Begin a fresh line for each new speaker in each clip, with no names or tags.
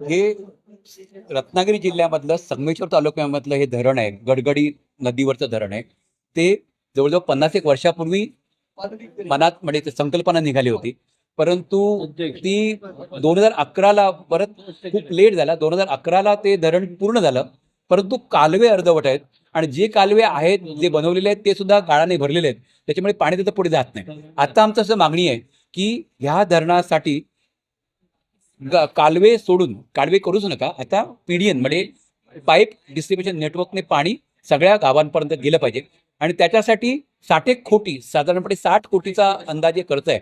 हे रत्नागिरी जिल्ह्यामधलं संगमेश्वर तालुक्यामधलं हे धरण आहे गडगडी नदीवरचं धरण आहे. ते जवळजवळ पन्नास एक वर्षापूर्वी मनात म्हणजे संकल्पना निघाली होती. परंतु ती दोन हजार अकराला परत खूप लेट झाला. दोन हजार अकराला ते धरण पूर्ण झालं. परंतु कालवे अर्धवट आहेत आणि जे कालवे आहेत जे बनवलेले आहेत ते सुद्धा गाळाने भरलेले आहेत. त्याच्यामुळे पाणी तिथं पुढे जात नाही. आता आमचं असं मागणी आहे की ह्या धरणासाठी कालवे सोडून कालवे करूच नका. आता पीडीएन म्हणजे पाईप डिस्ट्रीब्युशन नेटवर्कने पाणी सगळ्या गावांपर्यंत गेलं पाहिजे. आणि त्याच्यासाठी साठ एक कोटी साधारणपणे साठ कोटीचा अंदाजे खर्च आहे.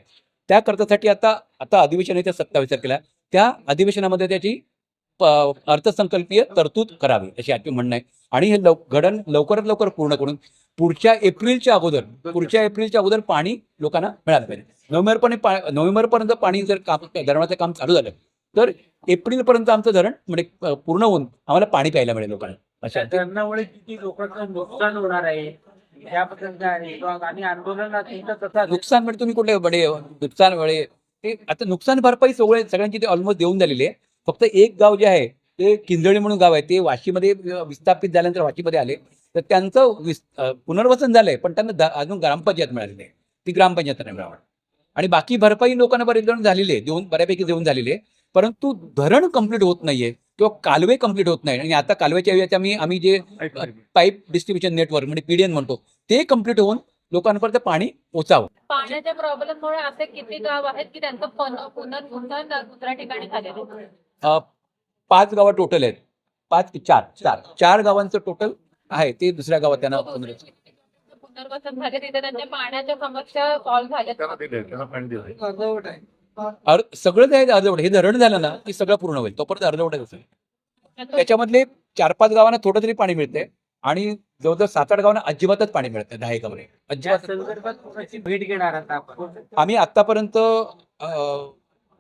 त्या खर्चासाठी आता आता अधिवेशन येत्या सत्तावीस तारखेला त्या अधिवेशनामध्ये त्याची अर्थसंकल्पीय तरतूद करावी अशी आजचे म्हणणं आहे. आणि हे लव घडण लवकरात लवकर पूर्ण करून पुढच्या एप्रिलच्या अगोदर पुढच्या एप्रिलच्या अगोदर पाणी लोकांना मिळालं पाहिजे. नोव्हेंबरपर्यंत नोव्हेंबरपर्यंत पाणी जर काम धरणाचं काम चालू झालं तर एप्रिलपर्यंत आमचं धरण म्हणजे पूर्ण होऊन आम्हाला पाणी प्यायला मिळेल लोकांना. अशा
धरणामुळे किती लोकांचं नुकसान होणार आहे? आणि आंदोलनात?
नुकसान म्हणजे तुम्ही कुठले म्हणजे नुकसान वेळे ते आता नुकसान भरपाई सगळे सगळ्यांची ते ऑलमोस्ट देऊन झालेली आहे. फक्त एक गाव जे आहे ते किंजळी म्हणून गाव आहे. ते वाशीमध्ये विस्थापित झाल्यानंतर वाशीमध्ये आले. तर त्यांचं पुनर्वसन झालंय पण त्यांना अजून ग्रामपंचायत मिळालेली आहे ती ग्रामपंचायत नाही मिळावं आणि बाकी भरपाई लोकांना बरेच जण झालेली आहे देऊन बऱ्यापैकी देऊन झालेली आहे परंतु धरण कंप्लीट होत नाहीये किंवा कालवे कंप्लीट होत नाही. आणि आता कालव्याच्या ऐवजी आम्ही आम्ही जे पाईप डिस्ट्रीब्युशन नेटवर्क म्हणजे पीडीएन म्हणतो ते कंप्लीट होऊन लोकांपर्यंत पाणी पोचावं
पाण्याच्या प्रॉब्लेममुळे असे किती गाव आहेत की त्यांचं दुसऱ्या ठिकाणी झालेलं
पाच गावं टोटल आहेत. पाच की चार. चार. चार गावांचं टोटल आहे. ते दुसऱ्या गावात त्यांना पुनर्वसन.
झाले तिथे त्यांच्या पाण्याच्या समस्या सॉल्व्ह झाल्या.
सगळं आहे अर्धवट हे धरण झालं ना की सगळं पूर्ण होईल. तोपर्यंत अर्धवटच असेल त्याच्यामधले चार पाच गावांना थोडं तरी पाणी मिळतंय आणि जवळजवळ सात आठ गावांना अजिबातच पाणी मिळत दहा अजिबात
कोणाची भेट घेणार
आम्ही आतापर्यंत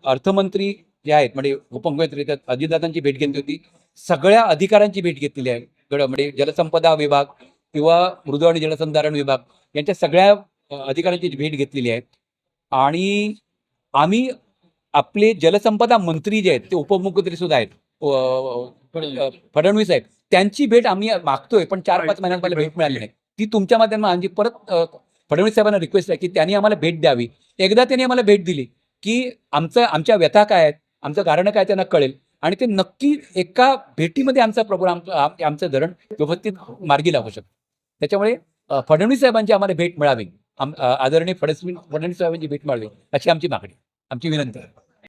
अर्थमंत्री जे आहेत म्हणजे उपमुख्यमंत्री अजितदादांची भेट घेतली होती. सगळ्या अधिकाऱ्यांची भेट घेतलेली आहे. गड म्हणजे जलसंपदा विभाग किंवा मृदू आणि जलसंधारण विभाग यांच्या सगळ्या अधिकाऱ्यांची भेट घेतलेली आहे. आणि आम्ही आपले जलसंपदा मंत्री जे आहेत ते उपमुख्यमंत्री सुद्धा आहेत. फडणवीस आहेत. त्यांची भेट आम्ही मागतोय पण चार पाच महिन्यात मला भेट मिळाली नाही. ती तुमच्या माध्यमात आमची परत फडणवीस साहेबांना रिक्वेस्ट आहे की त्यांनी आम्हाला भेट द्यावी. एकदा त्यांनी आम्हाला भेट दिली की आमचं आमच्या व्यथा काय आहेत आमचं कारण काय त्यांना कळेल. आणि ते नक्की एका भेटीमध्ये आमचा प्रोग्राम आमचं धरण व्यवस्थित मार्गी लागू शकतं. त्याच्यामुळे फडणवीस साहेबांची आम्हाला भेट मिळावी. आदरणीय फडणवीस फडणवीस साहेबांची भेट मिळावी अशी आमची मागणी आमची विनंती आहे